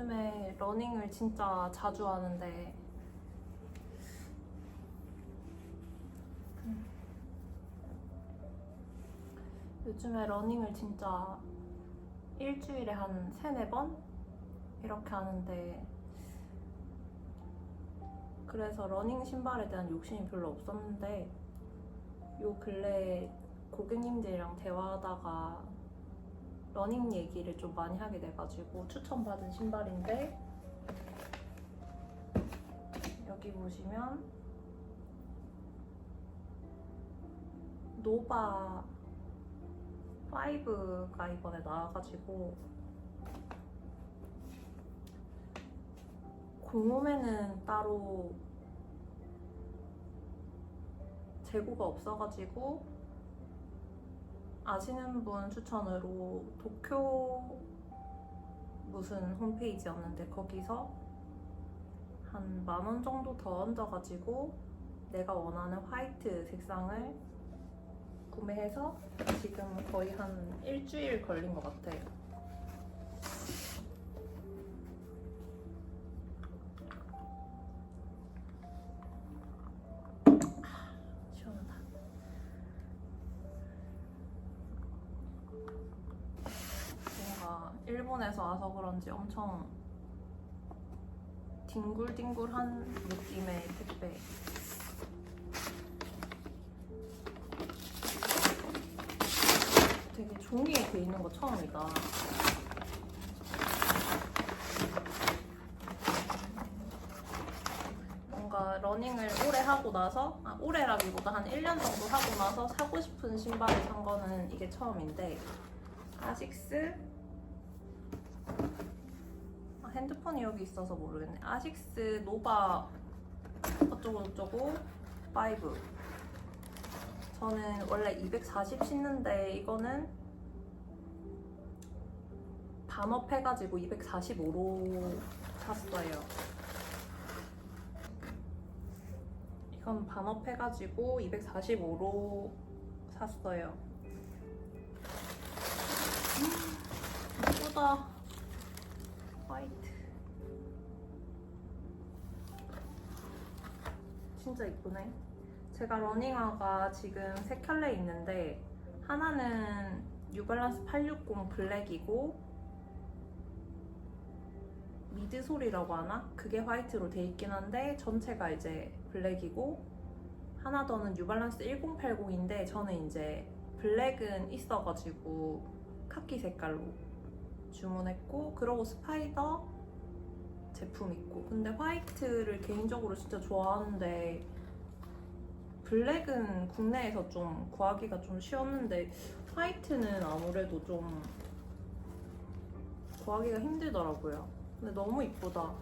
요즘에 러닝을 진짜 자주 하는데 음. 요즘에 러닝을 진짜 일주일에 한 세네 번 이렇게 하는데 그래서 러닝 신발에 대한 욕심이 별로 없었는데 요 근래 고객님들이랑 대화하다가 러닝 얘기를 좀 많이 하게 돼가지고 추천받은 신발인데 여기 보시면 노바 5가 이번에 나와가지고 공홈에는 따로 재고가 없어가지고 아시는 분 추천으로 도쿄 무슨 홈페이지였는데 거기서 한 만 원 정도 더 얹어가지고 내가 원하는 화이트 색상을 구매해서 지금 거의 한 일주일 걸린 것 같아요. 일본에서 와서 그런지 엄청 뒹굴뒹굴한 느낌의 택배. 되게 종이에 돼 있는 거 처음이다. 뭔가 러닝을 오래 하고 나서, 아, 오래라기보다 한 1년 정도 하고 나서 사고 싶은 신발을 산 거는 이게 처음인데, 아식스 아, 핸드폰이 여기 있어서 모르겠네. 아식스 노바 어쩌고 저쩌고 5. 저는 원래 240 신는데 이거는 반업해가지고 245로 샀어요. 이건 반업해가지고 245로 샀어요. 예쁘다. 화이트. 진짜 이쁘네. 제가 러닝화가 지금 세 켤레 있는데 하나는 뉴발란스 860 블랙이고 미드솔이라고 하나? 그게 화이트로 돼 있긴 한데 전체가 이제 블랙이고 하나 더는 뉴발란스 1080인데 저는 이제 블랙은 있어가지고 카키 색깔로 주문했고 그러고 스파이더 제품 있고. 근데 화이트를 개인적으로 진짜 좋아하는데 블랙은 국내에서 좀 구하기가 좀 쉬웠는데 화이트는 아무래도 좀 구하기가 힘들더라고요. 근데 너무 이쁘다.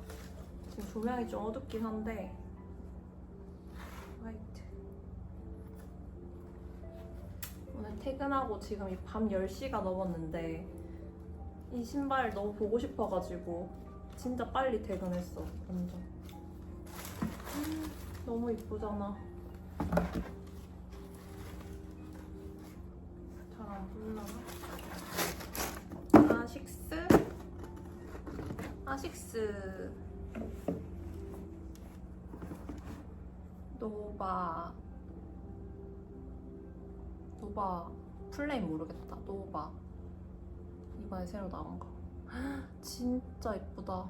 지금 조명이 좀 어둡긴 한데 화이트. 오늘 퇴근하고 지금 이밤 10시가 넘었는데 이 신발 너무 보고 싶어가지고 진짜 빨리 퇴근했어 완전. 음, 너무 이쁘잖아. 잘 안 보이려나? 아식스? 아식스. 노바. 노바. 플레임 모르겠다. 노바 이번에 새로 나온 거. 진짜 이쁘다.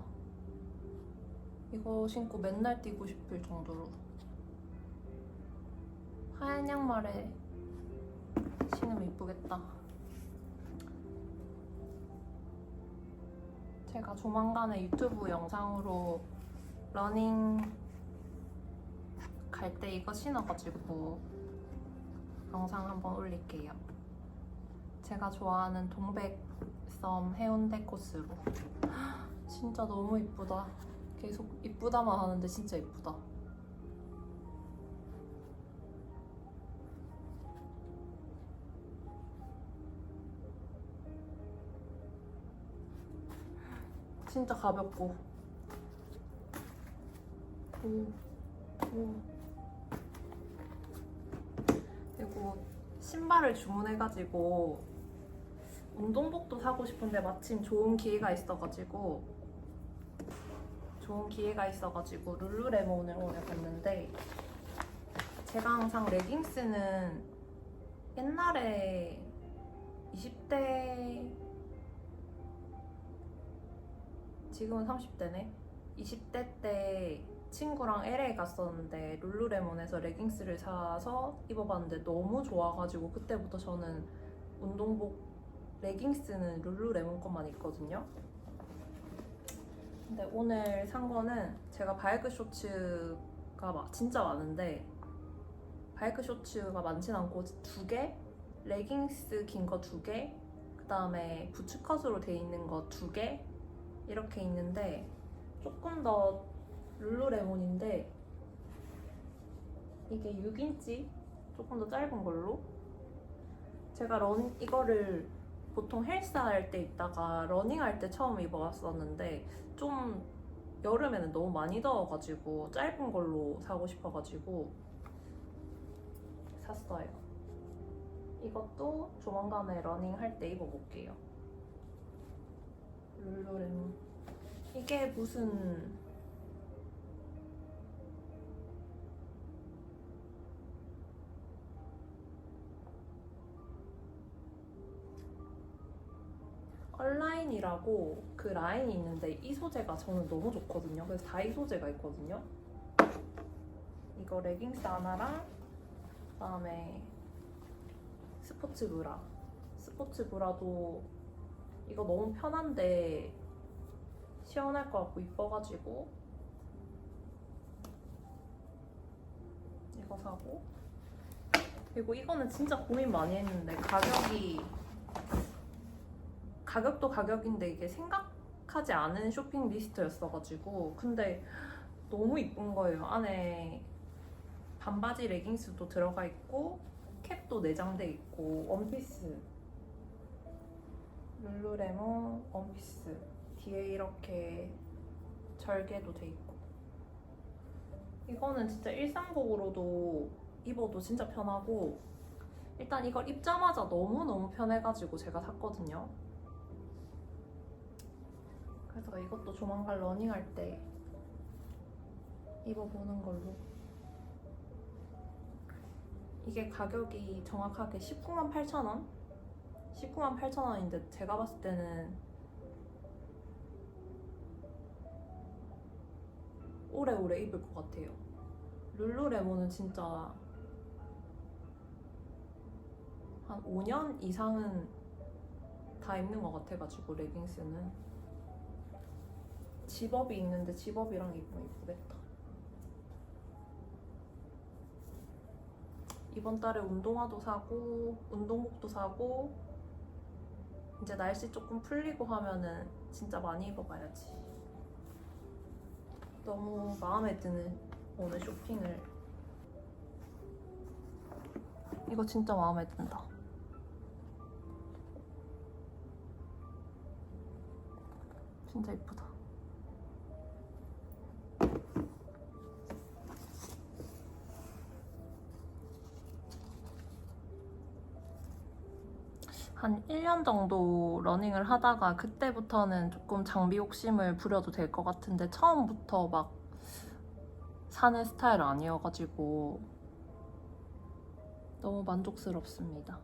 이거 신고 맨날 뛰고 싶을 정도로. 하얀 양말에 신으면 이쁘겠다. 제가 조만간에 유튜브 영상으로 러닝 갈 때 이거 신어가지고 영상 한번 올릴게요. 제가 좋아하는 동백 섬 해운대 코스로. 진짜 너무 이쁘다. 계속 이쁘다만 하는데 진짜 이쁘다. 진짜 가볍고. 오, 오. 그리고 신발을 주문해가지고 운동복도 사고 싶은데 마침 좋은 기회가 있어가지고 좋은 기회가 있어가지고 룰루레몬을 오늘 봤는데 제가 항상 레깅스는 옛날에 20대 지금은 30대네? 20대 때 친구랑 LA 갔었는데 룰루레몬에서 레깅스를 사서 입어봤는데 너무 좋아가지고 그때부터 저는 운동복 레깅스는 룰루레몬 것만 있거든요. 근데 오늘 산 거는 제가 바이크 쇼츠가 막 진짜 많은데 바이크 쇼츠가 많진 않고 두 개, 레깅스 긴 거 두 개, 그 다음에 부츠컷으로 돼 있는 거 두 개 이렇게 있는데 조금 더 룰루레몬인데 이게 6인치 조금 더 짧은 걸로 제가 런 이거를 보통 헬스 할 때 입다가 러닝 할 때 처음 입어봤었는데 좀 여름에는 너무 많이 더워가지고 짧은 걸로 사고 싶어가지고 샀어요. 이것도 조만간에 러닝 할 때 입어볼게요. 룰루레몬. 이게 무슨 라인이라고 그 라인이 있는데 이 소재가 저는 너무 좋거든요. 그래서 다 이 소재가 있거든요. 이거 레깅스 하나랑 그다음에 스포츠 브라. 스포츠 브라도 이거 너무 편한데 시원할 것 같고 이뻐가지고 이거 사고 그리고 이거는 진짜 고민 많이 했는데 가격이 가격도 가격인데 이게 생각하지 않은 쇼핑 리스트였어가지고 근데 너무 이쁜 거예요. 안에 반바지 레깅스도 들어가 있고 캡도 내장돼 있고 원피스. 룰루레몬 원피스. 뒤에 이렇게 절개도 돼 있고. 이거는 진짜 일상복으로도 입어도 진짜 편하고 일단 이걸 입자마자 너무너무 편해가지고 제가 샀거든요 그래서 이것도 조만간 러닝할 때 입어보는 걸로 이게 가격이 정확하게 19만 8천 원? 19만 8천 원인데 제가 봤을 때는 오래오래 입을 것 같아요. 룰루레몬은 진짜 한 5년 이상은 다 입는 것 같아가지고 레깅스는 집업이 있는데 집업이랑 입으면 이쁘겠다. 이번 달에 운동화도 사고 운동복도 사고 이제 날씨 조금 풀리고 하면은 진짜 많이 입어봐야지. 너무 마음에 드는 오늘 쇼핑을 이거 진짜 마음에 든다. 진짜 이쁘다. 한 1년 정도 러닝을 하다가 그때부터는 조금 장비 욕심을 부려도 될 것 같은데 처음부터 막 사는 스타일 아니어가지고 너무 만족스럽습니다.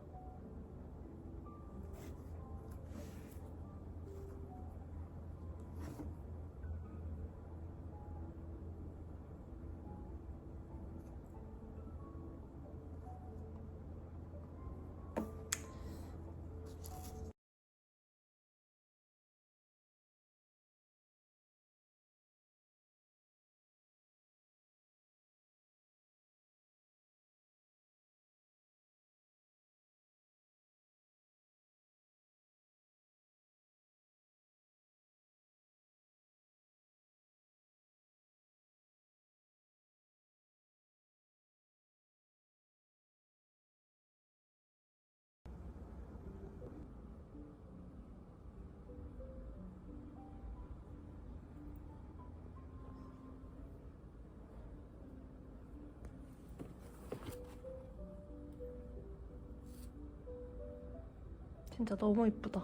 진짜 너무 이쁘다.